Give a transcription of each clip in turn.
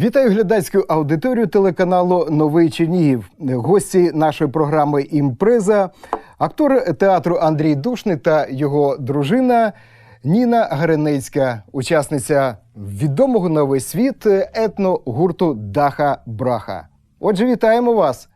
Вітаю глядацьку аудиторію телеканалу Новий Чернігів. Гості нашої програми Імпреза, актор театру Андрій Душний та його дружина Ніна Гринецька, учасниця відомого на весь світ етногурту Даха Браха. Отже, вітаємо вас.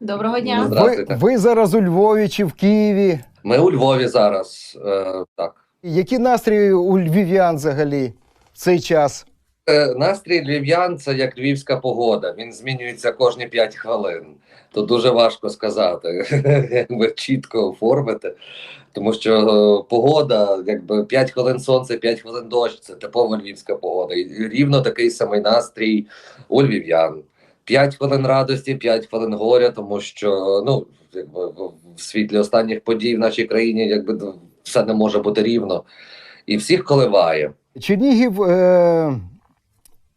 Доброго дня. Ви, ви зараз у Львові чи в Києві. Ми у Львові зараз. Е, так. Які настрої у львів'ян взагалі в цей час? Е, настрій львів'ян це як львівська погода. Він змінюється кожні 5 хвилин. Тут дуже важко сказати, якби чітко оформити. Тому що е, погода, якби 5 хвилин сонце, 5 хвилин дощ це типова львівська погода. І рівно такий самий настрій у львів'ян. 5 хвилин радості, 5 хвилин горя, тому що ну, якби в світлі останніх подій в нашій країні якби все не може бути рівно. І всіх коливає. Чернігів е,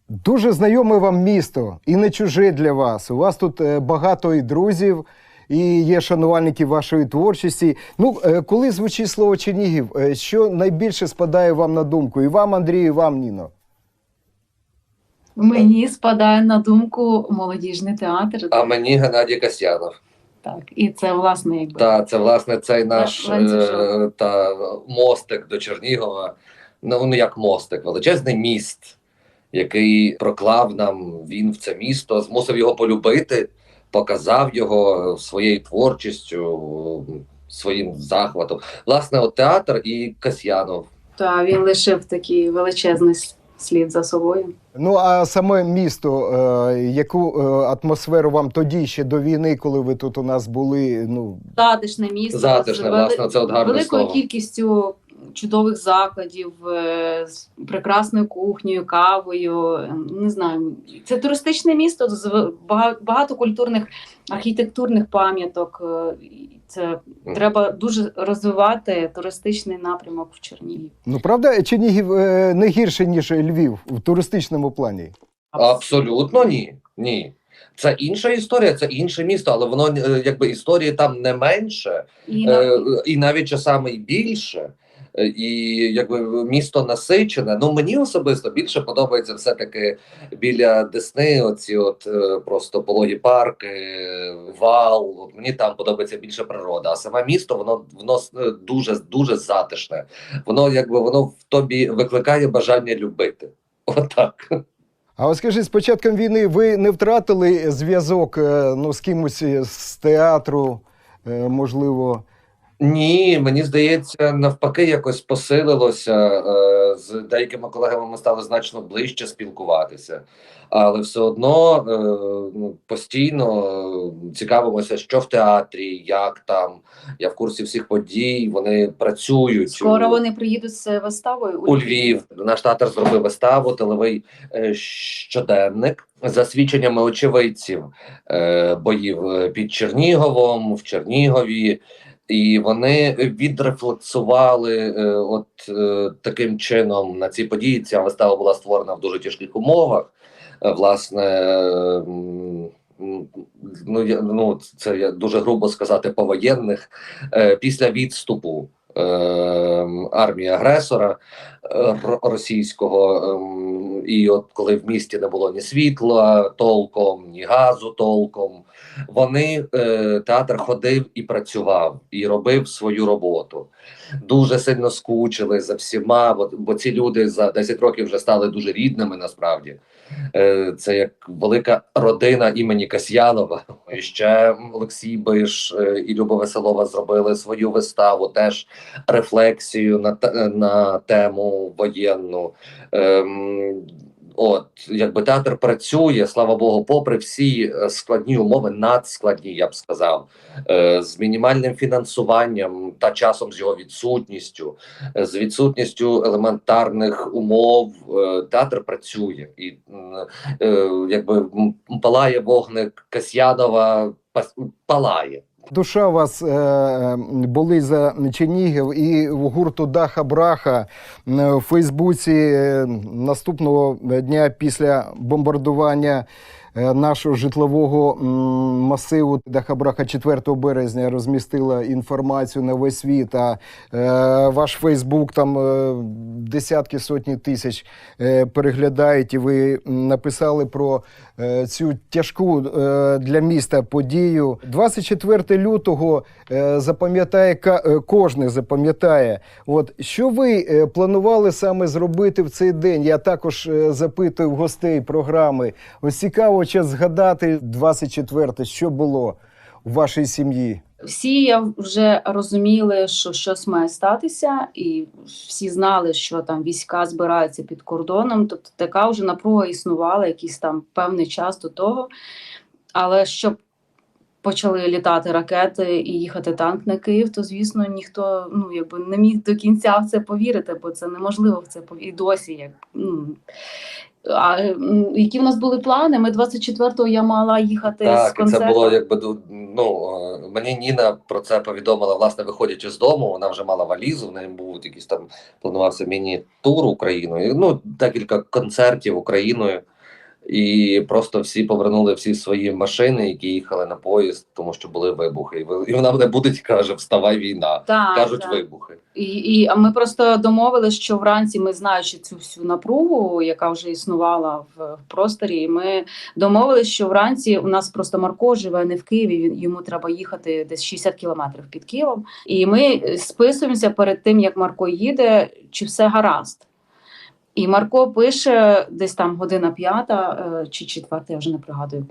дуже знайоме вам місто і не чуже для вас. У вас тут е, багато і друзів, і є шанувальники вашої творчості. Ну, е, коли звучить слово Чернігів, е, що найбільше спадає вам на думку? І вам, Андрію, і вам, Ніно? Мені спадає на думку молодіжний театр. А мені Геннадій Касьянов. Так, і це власне якби Та це власне цей наш е, та мостик до Чернігова. Ну ну, як мостик, величезний міст, який проклав нам він в це місто, змусив його полюбити, показав його своєю творчістю, своїм захватом. Власне, от театр і Касьянов. та він лишив такий величезний слід за собою. Ну, а саме місто, е, яку е, атмосферу вам тоді ще до війни, коли ви тут у нас були? Ну, Затишне місто Затишне, з власне, це от гарне великою слово. кількістю чудових закладів, е, з прекрасною кухнею, кавою. Не знаю, це туристичне місто з багато культурних архітектурних пам'яток. е, і Це треба дуже розвивати туристичний напрямок в Чернігів. ну правда, Чернігів е, не гірше, ніж Львів в туристичному плані. Абсолютно ні. Ні. Це інша історія, це інше місто, але воно якби історії там не менше. І Е, і навіть часами і більше. І якби місто насичене. Ну мені особисто більше подобається все-таки біля Десни. Оці от е, просто пологі парки, вал. От мені там подобається більше природа. А саме місто воно воно е, дуже дуже затишне. Воно якби воно в тобі викликає бажання любити. Отак. А от скажіть, з початком війни ви не втратили зв'язок е, ну, з кимось з театру, можливо. Ні, мені здається, навпаки, якось посилилося. Е, з деякими колегами ми стали значно ближче спілкуватися, але все одно е, ну, постійно е, цікавимося, що в театрі, як там. Я в курсі всіх подій, вони працюють. скоро вони приїдуть з виставою у Львів. Наш театр зробив виставу, телевий щоденник за свідченнями очевидців е, боїв під Черніговом, в Чернігові. І вони відрефлексували е, от е, таким чином на ці події. Ця вистава була створена в дуже тяжких умовах. Е, власне, е, ну, я, ну це я дуже грубо сказати, повоєнних е, після відступу армії агресора е, російського. ем, І от коли в місті не було ні світла толком, ні газу толком, вони е, театр ходив і працював, і робив свою роботу. Дуже сильно скучили за всіма, бо, бо ці люди за 10 років вже стали дуже рідними насправді. Е, це як велика родина імені Касьянова. І ще Олексій Биш і Люба Веселова зробили свою виставу, теж рефлексію на, на тему воєнну. Ем, От, якби театр працює, слава Богу, попри всі е, складні умови, надскладні, я б сказав, е, з мінімальним фінансуванням та часом з його відсутністю, з відсутністю елементарних умов, е, театр працює і якби палає вогник Касьянова, палає. Душа вас е, болить за Чернігів і в гурту Даха Браха е, в Фейсбуці е, наступного дня після бомбардування. е, нашого житлового масиву Дахабраха 4 березня розмістила інформацію на весь світ. А е, ваш Фейсбук там е, десятки сотні тисяч е, переглядають, і ви написали про е, цю тяжку е, для міста подію. 24 лютого е, запам'ятає е, кожен запам'ятає. От що ви е, планували саме зробити в цей день? Я також е, запитую гостей програми. Ось цікаво час згадати 24 що було у вашій сім'ї. Всі я вже розуміли, що щось має статися, і всі знали, що там війська збираються під кордоном. Тобто така вже напруга існувала якийсь там певний час до того. Але щоб почали літати ракети і їхати танк на Київ, то звісно ніхто ну якби не міг до кінця в це повірити, бо це неможливо в це пові- і досі. Як ну а які в нас були плани? Ми 24-го я мала їхати з Так, це було якби ну е, мені Ніна про це повідомила, власне, виходячи з дому. Вона вже мала валізу. В неї був якийсь там планувався міні-тур Україною. Ну декілька концертів Україною. І просто всі повернули всі свої машини, які їхали на поїзд, тому що були вибухи. І вона мене будить, каже: Вставай війна. Так, Кажуть так. вибухи. І, і а ми просто домовилися, що вранці ми знаючи цю всю напругу, яка вже існувала в, в просторі. Ми домовилися, що вранці у нас просто Марко живе не в Києві. Він йому треба їхати десь 60 кілометрів під Києвом. І ми списуємося перед тим, як Марко їде, чи все гаразд. І Марко пише десь там година п'ята е, чи четверта, я вже не пригадую.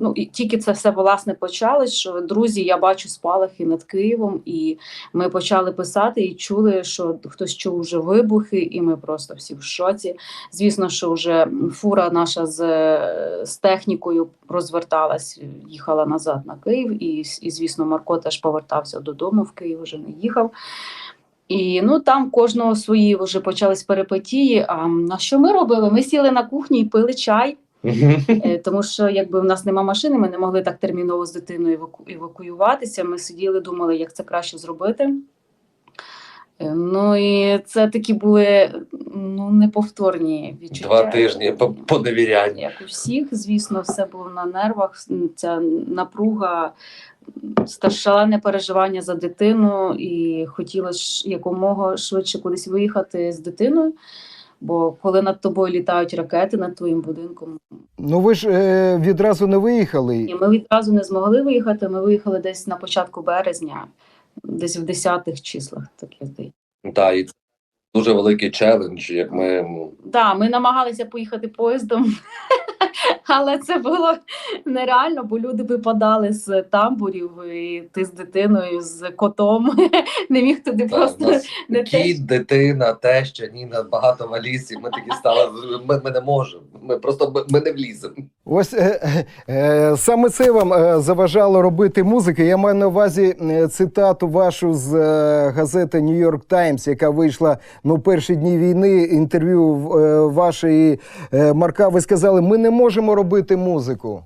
Ну і тільки це все власне почалось. Що друзі, я бачу спалахи над Києвом, і ми почали писати і чули, що хтось чув вже вибухи, і ми просто всі в шоці. Звісно, що вже фура наша з, з технікою розверталась, їхала назад на Київ, і, і звісно, Марко теж повертався додому в Київ, вже не їхав. І ну там кожного свої вже почались перипетії. А на що ми робили? Ми сіли на кухні і пили чай. Е, Тому що якби в нас нема машини, ми не могли так терміново з дитиною еваку- евакуюватися. Ми сиділи, думали, як це краще зробити. Е, Ну і це такі були ну, неповторні відчуття. Два тижні по, по. Як у всіх, звісно, все було на нервах. Ця напруга, шалене переживання за дитину, і хотілося якомога швидше кудись виїхати з дитиною. Бо коли над тобою літають ракети над твоїм будинком, Ну ви ж е, відразу не виїхали. і ми відразу не змогли виїхати. Ми виїхали десь на початку березня, десь в 10-х числах, так я здається. Та і це дуже великий челендж, як ми Да, ми намагалися поїхати поїздом, але це було нереально, бо люди випадали з тамбурів, і ти з дитиною, з котом не міг туди просто не кіт, дитина, теща, Ніна, багато валіз, і ми такі стали. Ми, ми не можемо. Ми просто ми, ми не вліземо. Ось е, е, е, саме це вам заважало робити музики. Я маю на увазі цитату вашу з газети Нью-Йорк Таймс, яка вийшла ну перші дні війни. Інтерв'ю вашої е, Марка. Ви сказали, ми не можемо робити музику.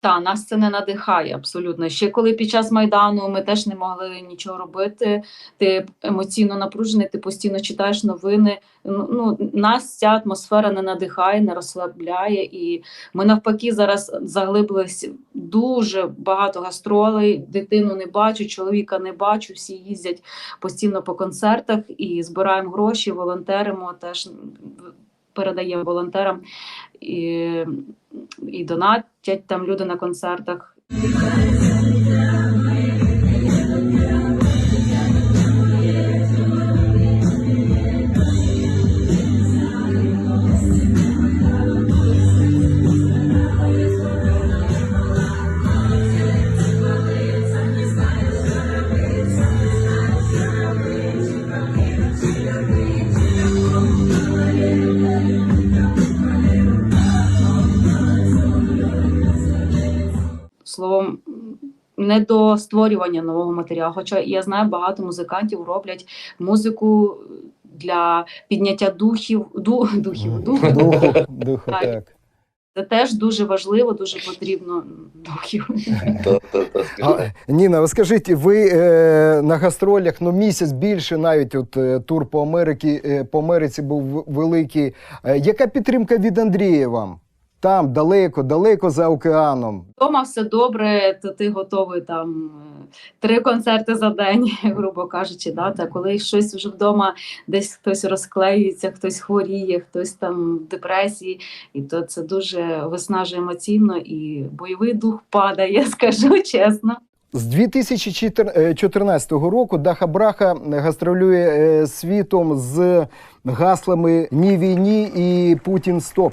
Та нас це не надихає абсолютно. Ще коли під час майдану ми теж не могли нічого робити. Ти емоційно напружений, ти постійно читаєш новини. Ну ну, нас ця атмосфера не надихає, не розслабляє. І ми навпаки зараз заглибились дуже багато гастролей. Дитину не бачу, чоловіка не бачу. Всі їздять постійно по концертах і збираємо гроші, волонтеримо теж. Передаємо волонтерам і, і донатять там люди на концертах. Не до створювання нового матеріалу. Хоча я знаю, багато музикантів роблять музику для підняття духів, ду, духів, духу. Духу, духу, Так. так. Це теж дуже важливо, дуже потрібно духів. Ніна, ви скажіть, ви е, на гастролях ну місяць більше, навіть от е, тур по Америці, е, по Америці був великий. Е, яка підтримка від Андрія вам? Там далеко, далеко за океаном. Вдома все добре, то ти готовий там е, три концерти за день, грубо кажучи. Да? Та коли щось вже вдома, десь хтось розклеюється, хтось хворіє, хтось там в депресії, і то це дуже виснажує емоційно і бойовий дух падає, скажу чесно. З 2014 року Даха Браха гастролює е, світом з гаслами Ні війні і Путін стоп.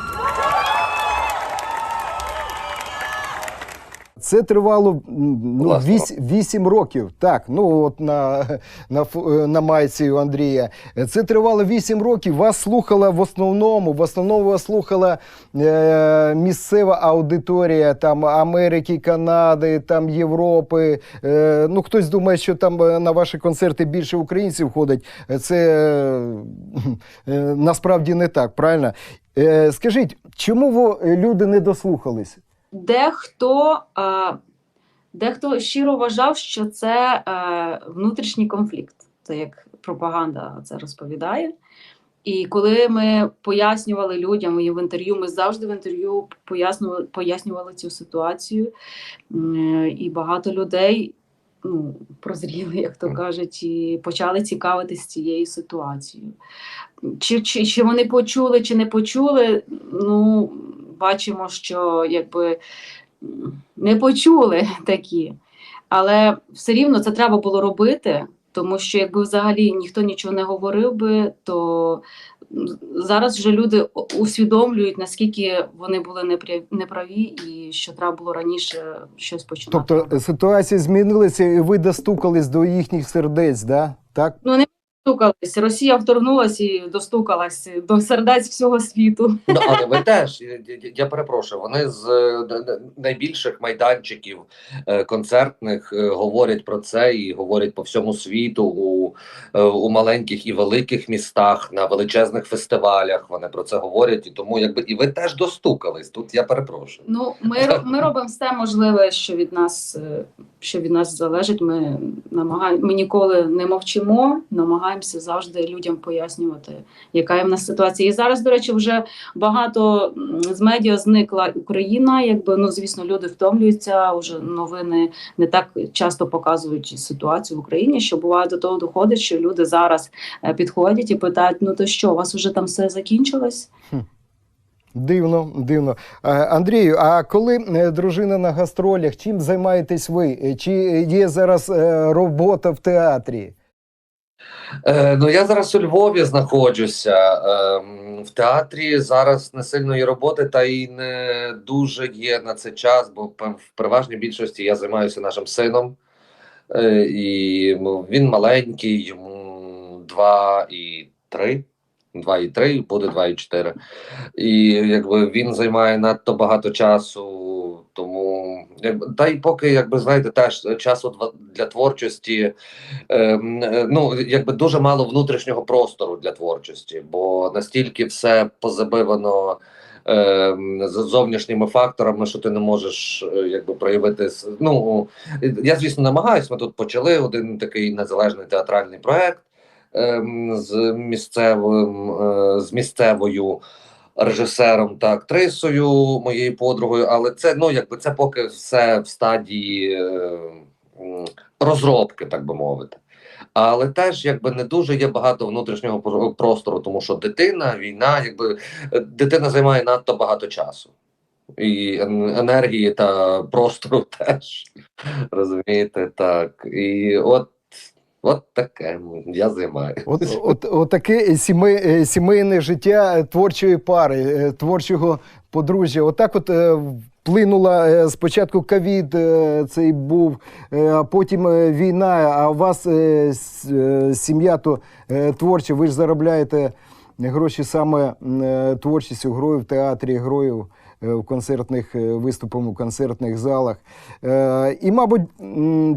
Це тривало ну, Класно. 8, років. Так, ну от на, на, е, на майці у Андрія. Це тривало 8 років. Вас слухала в основному, в основному вас слухала е, місцева аудиторія там Америки, Канади, там Європи. Е, ну, хтось думає, що там е, на ваші концерти більше українців ходить. Це е, е, насправді не так, правильно? Е, скажіть, чому ви, люди не дослухались? Дехто, е, дехто щиро вважав, що це е, внутрішній конфлікт, це як пропаганда це розповідає. І коли ми пояснювали людям і в інтерв'ю, ми завжди в інтерв'ю пояснювали, пояснювали цю ситуацію, і багато людей ну, прозріли, як то кажуть, і почали цікавитись цією ситуацією. Чи, чи, чи вони почули, чи не почули, ну, бачимо, що якби не почули такі. Але все рівно це треба було робити, тому що якби взагалі ніхто нічого не говорив би, то зараз вже люди усвідомлюють, наскільки вони були неправі, і що треба було раніше щось починати. Тобто ситуація змінилася, і ви достукались до їхніх сердець, да? так? Ну не достукались. Росія вторгнулася і достукалась до сердець всього світу. Ну, але ви теж, я, перепрошую, вони з е, найбільших майданчиків е, концертних е, говорять про це і говорять по всьому світу у, у маленьких і великих містах, на величезних фестивалях. Вони про це говорять, і тому якби і ви теж достукались. Тут я перепрошую. Ну, ми, ми робимо все можливе, що від нас, що від нас залежить. Ми намагаємо, ми ніколи не мовчимо, намагаємося завжди людям пояснювати, яка є в нас ситуація. І зараз, до речі, вже багато з медіа зникла Україна. Якби ну звісно, люди втомлюються. Уже новини не так часто показують ситуацію в Україні. Що буває до того доходить, що люди зараз е, підходять і питають: ну то що, у вас вже там все закінчилось? Дивно, дивно. Е, Андрію, а коли е, дружина на гастролях, чим займаєтесь ви? Чи є зараз робота в театрі? Е, ну я зараз у Львові знаходжуся е, в театрі. Зараз не сильної роботи, та й не дуже є на це час, бо в переважній більшості я займаюся нашим сином. Е, і він маленький, йому два і три. Два і три, буде два і чотири. І якби він займає надто багато часу, тому якби та й поки, якби знаєте, теж часу для творчості. Е, ну, якби дуже мало внутрішнього простору для творчості, бо настільки все позабивано ем, з зовнішніми факторами, що ти не можеш е, якби проявити. Ну я звісно намагаюсь. Ми тут почали один такий незалежний театральний проект з місцевим е, з місцевою. Режисером та актрисою, моєю подругою, але це ну якби це поки все в стадії е, розробки, так би мовити. Але теж якби не дуже є багато внутрішнього простору, тому що дитина, війна, якби дитина займає надто багато часу. І енергії та простору теж. Розумієте, так. І от, от таке я займаю. От, от, от таке сімей, сімейне життя творчої пари, е, творчого подружжя. Отак от е, вплинула е, спочатку ковід, цей був, а потім війна, а у вас сім'я то творча, ви ж заробляєте гроші саме творчістю, грою в театрі, грою в концертних е, виступах, у концертних залах. Е, І, мабуть,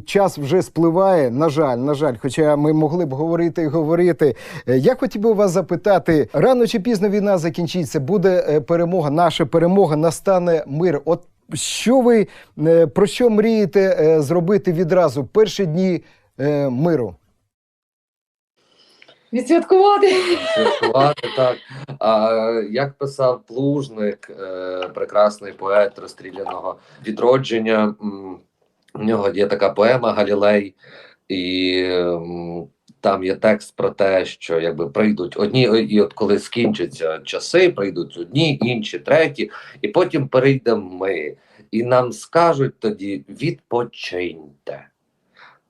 час вже спливає. На жаль, на жаль, хоча ми могли б говорити і говорити. Е, Я хотів би вас запитати: рано чи пізно війна закінчиться, буде е, перемога, наша перемога, настане мир. От що ви е, про що мрієте е, зробити відразу перші дні е, миру? Відсвяткувати. святкувати так. А як писав Плужник, е, прекрасний поет розстріляного відродження, в нього є така поема Галілей, і м, там є текст про те, що якби прийдуть одні, і от коли скінчаться часи, прийдуть одні, інші, треті, і потім перейдемо ми. І нам скажуть тоді: відпочиньте.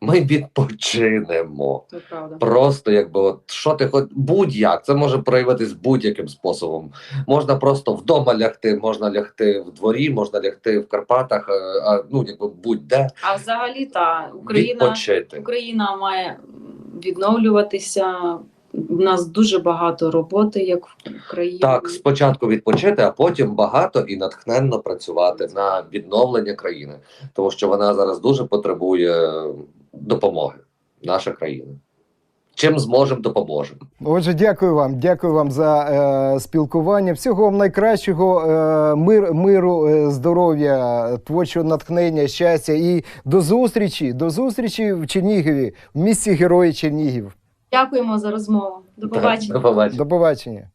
Ми відпочинемо. Це правда. Просто якби от що ти хоч будь-як, це може проявитись будь-яким способом. Можна просто вдома лягти, можна лягти в дворі, можна лягти в Карпатах, е, а ну якби будь-де А взагалі та Україна, відпочити. Україна має відновлюватися. У нас дуже багато роботи, як в Україні. Так, спочатку відпочити, а потім багато і натхненно працювати на відновлення країни, тому що вона зараз дуже потребує допомоги. Наша країна. Чим зможемо, допоможемо. Отже, дякую вам. Дякую вам за е, спілкування. Всього вам найкращого е, мир, миру, е, здоров'я, творчого натхнення, щастя і до зустрічі. До зустрічі в Чернігові, в місті Герої Чернігів. Дякуємо за розмову. До побачення. До побачення. До побачення.